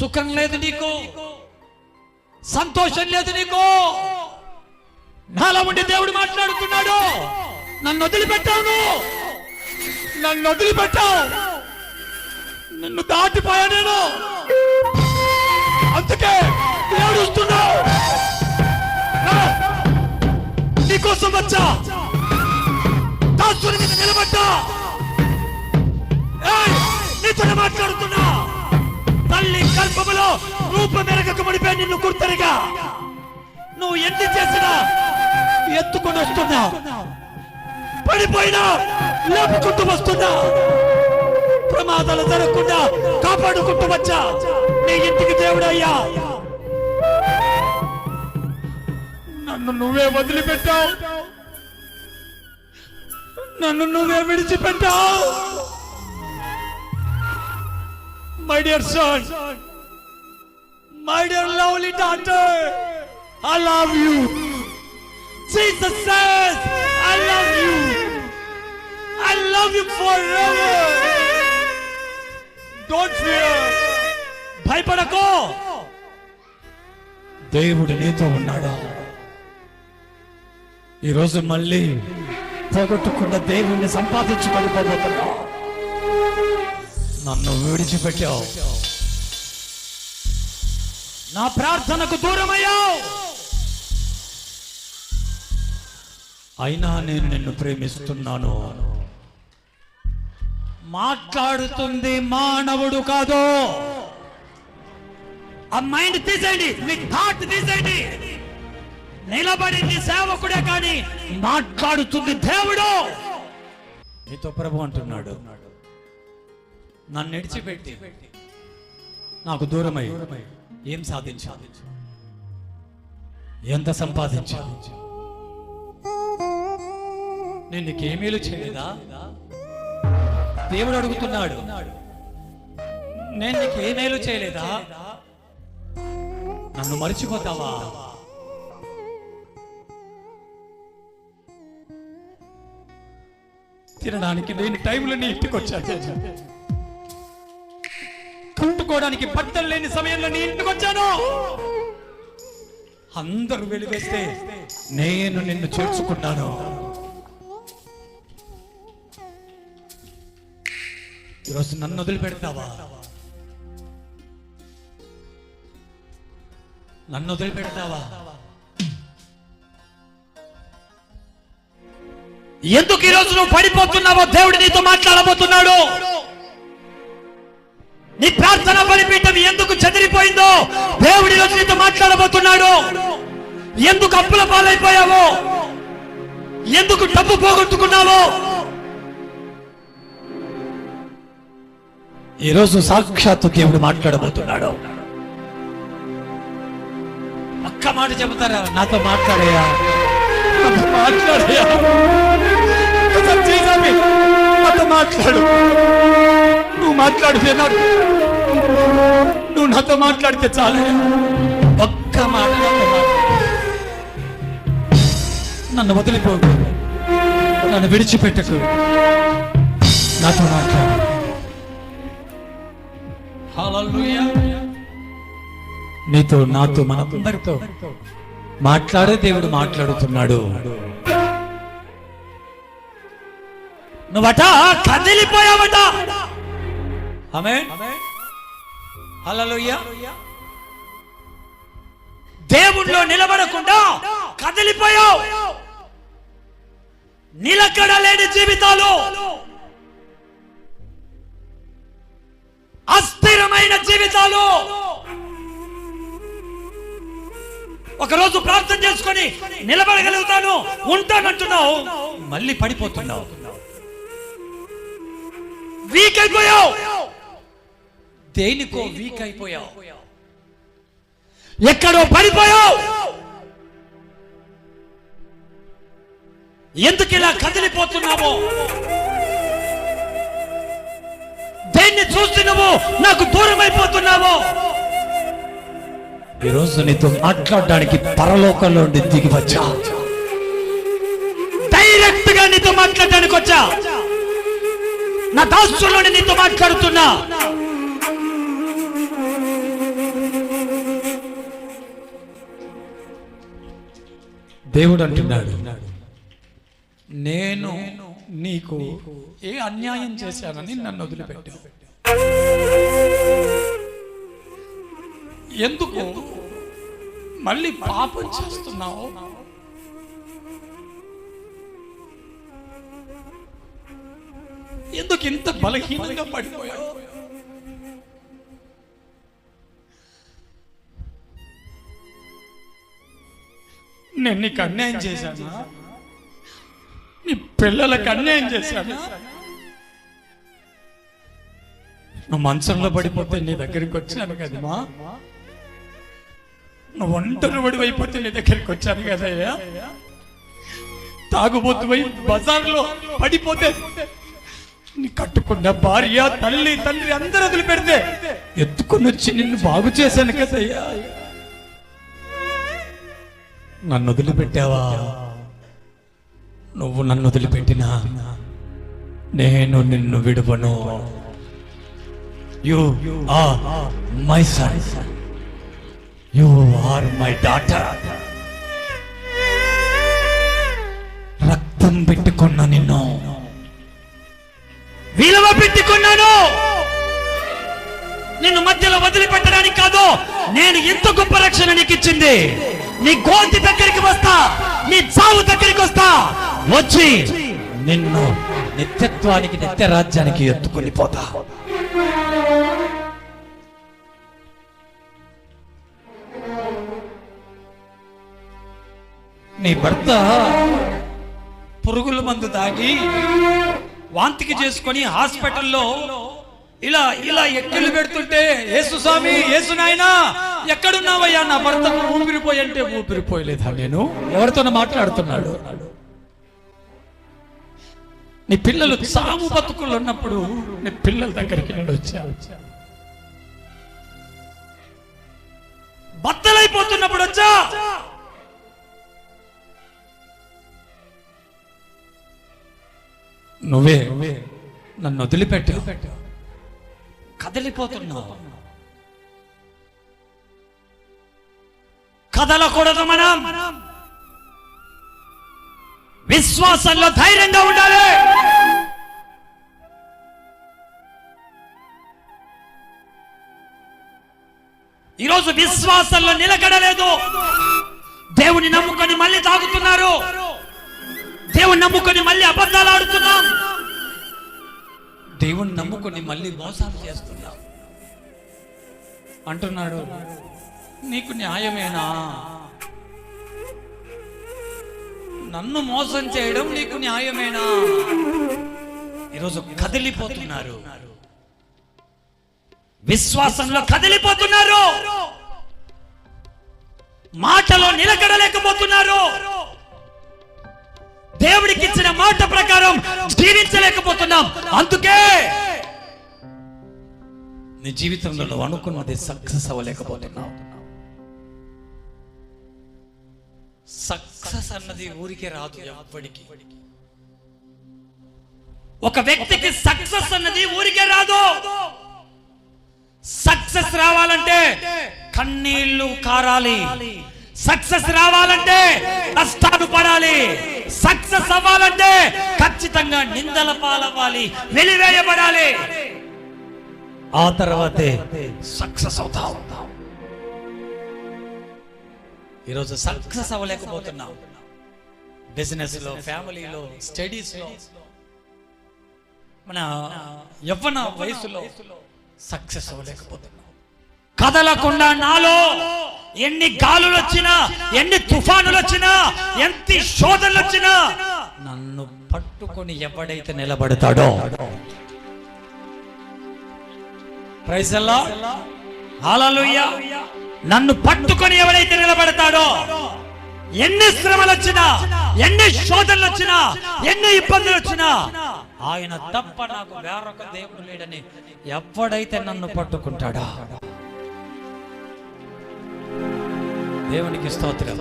సుఖం లేదు నీకు. సంతోషం లేదు నీకు. నాలో ఉండి దేవుడు మాట్లాడుతున్నాడు. నన్ను వదిలిపెట్టావు నన్ను వదిలిపెట్టావు. నన్ను దాటిపోయా నేను. అందుకే ఏడుస్తున్నావు నీకోసం వచ్చా. దాసుని మీద నిలబడ్డా. ఏయ్, నీతోనే మాట్లాడుతున్నా. తల్లి కల్పములో రూపమెరగక ముడిపే నిన్ను గుర్తరిగా. నువ్వు ఎన్ని చేసినా ఎత్తుకొని వస్తున్నా. పడిపోయినా లేపుకుంటూ వస్తున్నా. ప్రమాదాలు జరగకుండా కాపాడుకుంటూ వచ్చా. నీ ఇంటికి దేవుడయ్యా నన్ను నువ్వే వదిలిపెట్టావు. నన్ను నువ్వే విడిచిపెట్టావు. My dear son my dear lovely daughter I love you Jesus says I love you I love you forever don't fear భయపడకో. దేవుడు నీతో ఉన్నాడు. ఈరోజు మళ్ళీ పోగొట్టుకున్న దేవుణ్ణి సంపాదించుకొని పోబోతున్నావు నన్ను విడిచిపెట్టావు. నా ప్రార్థనకు దూరమయ్యావు. అయినా నేను నిన్ను ప్రేమిస్తున్నాను. మాట్లాడుతుంది మానవుడు కాదు. ఆ మైండ్ తీసేయండి మీ థాట్ తీసేయండి. నిలబడింది సేవకుడే కానీ మాట్లాడుతుంది దేవుడు. నీతో ప్రభు అంటున్నాడు. నన్ను నడిచిపెట్టి నాకు దూరమై ఏం సాధించాలి ఎంత సంపాదించాలి నేను నీకేమీలు చేయలేదా? దేవుడు అడుగుతున్నాడు నేను నీకు ఏ మేలు చేయలేదా? నన్ను మర్చిపోతావా? తినడానికి నేను టైంలో నీ ఇంటికి వచ్చాను కట్టుకోవడానికి బట్టలు లేని సమయంలో నీ ఇంటికి వచ్చాను. అందరూ వెలివేస్తే నేను నిన్ను చేర్చుకున్నాను ఈరోజు నన్ను వదిలిపెడతావా? నన్ను వదిలిపెడతావా? ఎందుకు ఈరోజు నువ్వు పడిపోతున్నావో దేవుడు నీతో మాట్లాడబోతున్నాడు? నీ ప్రార్థన బలిపీఠం ఎందుకు చెదిరిపోయిందో? దేవుడి రోజు నీతో మాట్లాడబోతున్నాడు. ఎందుకు అప్పుల పాలైపోయావో? ఎందుకు డబ్బు పోగొట్టుకున్నావో? ఈరోజు సాక్షాత్తు దేవుడు మాట్లాడబోతున్నాడు. ఒక్క మాట చెబుతారా? నాతో మాట్లాడయా? మాట్లాడయా? మాట్లాడు. మాట్లాడితే నాకు. నువ్వు నాతో మాట్లాడితే చాలు. ఒక్క మాట. నన్ను వదిలిపోకు. నన్ను విడిచిపెట్టకు. నాతో మాట్లాడు. నీతో నాతో మనందరితో మాట్లాడే దేవుడు మాట్లాడుతున్నాడు. నువ్వట కదిలిపోయావట. ఆమె దేవుణ్ణిలో నిలబడకుండా కదిలిపోయావు. నిలకడ లేని జీవితాలు. అస్థిరమైన జీవితాలు. ఒకరోజు ప్రార్థన చేసుకొని నిలబడగలుగుతాను. ఉంటానంటున్నావు. మళ్ళీ పడిపోతున్నావు. వీక్ అయిపోయావు. దేనికో వీక్ అయిపోయావు ఎక్కడో పడిపోయావు. ఎందుకు ఇలా కదిలిపోతున్నావో? దేన్ని చూసి నువ్వు నాకు దూరం అయిపోతున్నావో ఈరోజు నీతో మాట్లాడడానికి పరలోకంలో నుండి దిగి వచ్చా? డైరెక్ట్గా నీతో మాట్లాడడానికి వచ్చా? నా దాస్తులోని నీతో మాట్లాడుతున్నా? దేవుడు అంటున్నాడు నేను నీకు ఏ అన్యాయం చేశానని నన్ను వదిలిపెట్టావు. ఎందుకు మళ్ళీ పాపం చేస్తున్నావు? ఎందుకు ఇంత బలహీనంగా పడిపోయావు? నేను నీకు అన్యాయం చేశానా? నీ పిల్లలకు అన్యాయం చేశానా? నువ్వు మంచంలో పడిపోతే నీ దగ్గరికి వచ్చాను కదమ్మా. నువ్వు ఒంటరి పడి అయిపోతే నీ దగ్గరికి వచ్చాను కదయ్యా. తాగుబోతు పోయి బజార్లో పడిపోతే నీ కట్టుకున్న భార్య తల్లి తండ్రి అందరూ వదిలిపెడితే ఎత్తుకొని వచ్చి నిన్ను బాగు చేశాను కదయ్యా. నన్ను వదిలిపెట్టావా? నువ్వు నన్ను వదిలిపెట్టినా నేను నిన్ను విడువను. You are my son you are my daughter రక్తం పెట్టుకున్న నిన్ను. విలువ పెట్టుకున్నాను. నిన్ను మధ్యలో వదిలిపెట్టడానికి కాదు నేను ఎంత గొప్ప రక్షణ నీకు ఇచ్చింది నీ గోంతి దగ్గరికి వస్తా నీ చావు దగ్గరికి వస్తా. వచ్చి నిన్ను నిత్యత్వానికి నిత్య రాజ్యానికి ఎత్తుకొని పోతా. నీ భర్త పురుగుల మందు తాగి వాంతికి చేసుకొని హాస్పిటల్లో ఇలా ఇలా ఎక్కిళ్ళు పెడుతుంటే యేసు స్వామి యేసు నాయనా ఎక్కడున్నావయ్యా? నా భర్తకు ఊపిరిపోయి అంటే ఊపిరిపోయలేదా నేను? ఎవరితోనో మాట్లాడుతున్నాడు? నీ పిల్లలు సాగు బతుకులు ఉన్నప్పుడు నీ పిల్లల దగ్గరికి నేను వచ్చా బద్దలైపోతున్నప్పుడు వచ్చా? నువ్వే నన్ను వదిలిపెట్టావు కదిలిపోతున్నావు. కదలకూడదు మనం. విశ్వాసంలో ధైర్యంగా ఉండాలి. ఈరోజు విశ్వాసంలో నిలకడలేదు. దేవుని నమ్ముకొని మళ్ళీ తాగుతున్నారు. దేవుని నమ్ముకొని మళ్ళీ అబద్ధాలు ఆడుతున్నాం. దేవుణ్ణి నమ్ముకొని మళ్ళీ మోసాలు చేస్తున్నాం. అంటున్నాడు నీకు న్యాయమేనా? నన్ను మోసం చేయడం నీకు న్యాయమేనా? ఈరోజు కదిలిపోతున్నారు. విశ్వాసంలో కదిలిపోతున్నారు. మాటలో నిలకడలేకపోతున్నారు. దేవుడికి ఇచ్చిన మాట ప్రకారం జీవించలేకపోతున్నాం. అందుకే నీ జీవితంలో అనుకున్నది సక్సెస్ అవ్వలేకపోతున్నావు. సక్సెస్ అన్నది ఊరికే రాదు ఎవ్వడికి. ఒక వ్యక్తికి సక్సెస్ అన్నది ఊరికే రాదు. సక్సెస్ రావాలంటే కన్నీళ్ళు కారాలి. సక్సెస్ రావాలంటే కష్టాలు పడాలి. సక్సెస్ అవ్వాలంటే ఖచ్చితంగా నిందల పాలవ్వాలి. వెలివేయబడాలి. ఆ తర్వాతే సక్సెస్ అవుతావు ఈరోజు సక్సెస్ అవ్వలేకపోతున్నావు బిజినెస్లో ఫ్యామిలీలో స్టడీస్లో. మన యవ్వన వయసులో సక్సెస్ అవ్వలేకపోతున్నావు కదలకుండా నాలో ఎన్ని గాలులు వచ్చినా ఎన్ని తుఫానులు వచ్చినా ఎంత శోధనలు వచ్చినా నన్ను పట్టుకొని ఎవడైతే నిలబడతాడో. ప్రైజ్ అల్లా హల్లెలూయా నన్ను పట్టుకొని ఎవరైతే నిలబడతాడో ఎన్ని శ్రమలు వచ్చినా ఎన్ని శోధనలు వచ్చినా ఎన్ని ఇబ్బందులు వచ్చినా ఆయన తప్ప నాకు వేరొక దేవుడు లేడని ఎవడైతే నన్ను పట్టుకుంటాడా. దేవునికి స్తోత్రం.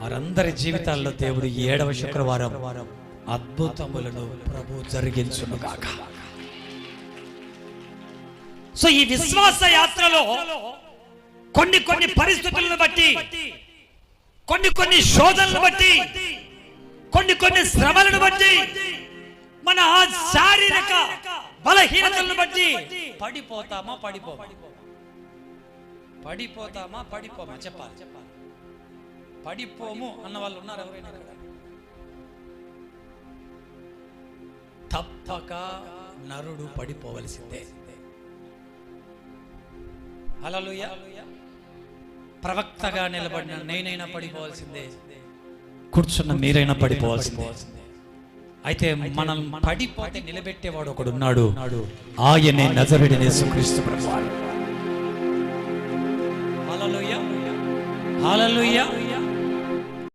వారందరి జీవితాల్లో దేవుడు ఏడవ శుక్రవారం అద్భుతములను ప్రభు జరిగించును గాక. సో ఈ విశ్వాస యాత్రలో కొన్ని కొన్ని పరిస్థితులను బట్టి కొన్ని కొన్ని శోధనలు బట్టి కొన్ని కొన్ని శ్రమలను బట్టి మన ఆ శారీరక బలహీనతలను బట్టి పడిపోతామా పడిపోమా? పడిపోతామా పడిపోమా? చెప్పాలి చెప్పాలి. పడిపోము అన్న వాళ్ళు ఉన్నారు ఎవరైనా తప్పక నరుడు పడిపోవలసిందే. హల్లెలూయా. ప్రవక్తగా నిలబడిన నేనైనా పడిపోవాల్సిందే. కూర్చున్న మీరైనా పడిపోవాల్సిందే. అయితే మనం పడిపోతే నిలబెట్టేవాడు ఒకడు ఉన్నాడు ఆయనే నజరుడిని యేసుక్రీస్తు ప్రభువారు హల్లెలూయా. హల్లెలూయా.